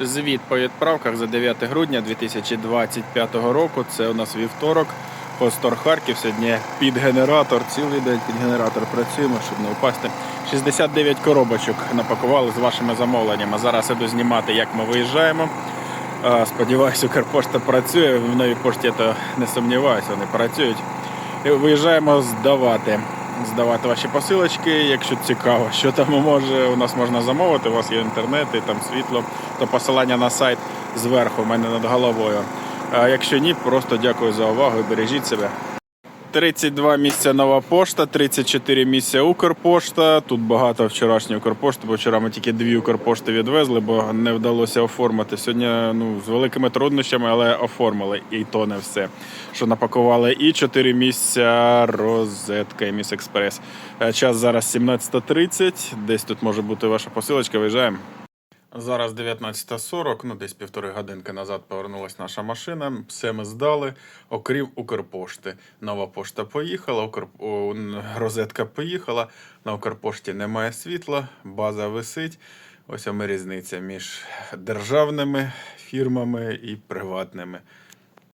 Звіт по відправках за 9 грудня 2025 року. Це у нас вівторок. Постор Харків. Сьогодні під генератор. Цілий день під генератор працюємо, щоб не впасти. 69 коробочок напакували з вашими замовленнями. Зараз іду знімати, як ми виїжджаємо. Сподіваюся, Укрпошта працює. В новій пошті то не сумніваюся, вони працюють. Виїжджаємо здавати. Здавати ваші посилочки, якщо цікаво, що там може у нас можна замовити. У вас є інтернет і там світло, то посилання на сайт зверху в мене над головою. А якщо ні, просто дякую за увагу і бережіть себе. 32 місця нова пошта, 34 місця Укрпошта. Тут багато вчорашньої Укрпошти, бо вчора ми тільки дві Укрпошти відвезли, бо не вдалося оформити. Сьогодні ну, з великими труднощами, але оформили. І то не все. Що напакували. І 4 місця розетка Міс Експрес. Е, Час зараз 17.30. Десь тут може бути ваша посилочка. Виїжджаємо. Зараз 19.40, ну десь півтори годинки назад повернулася наша машина. Все ми здали, окрім Укрпошти. Нова пошта поїхала, Укр... розетка поїхала. На Укрпошті немає світла, база висить. Ось ми різниця між державними фірмами і приватними.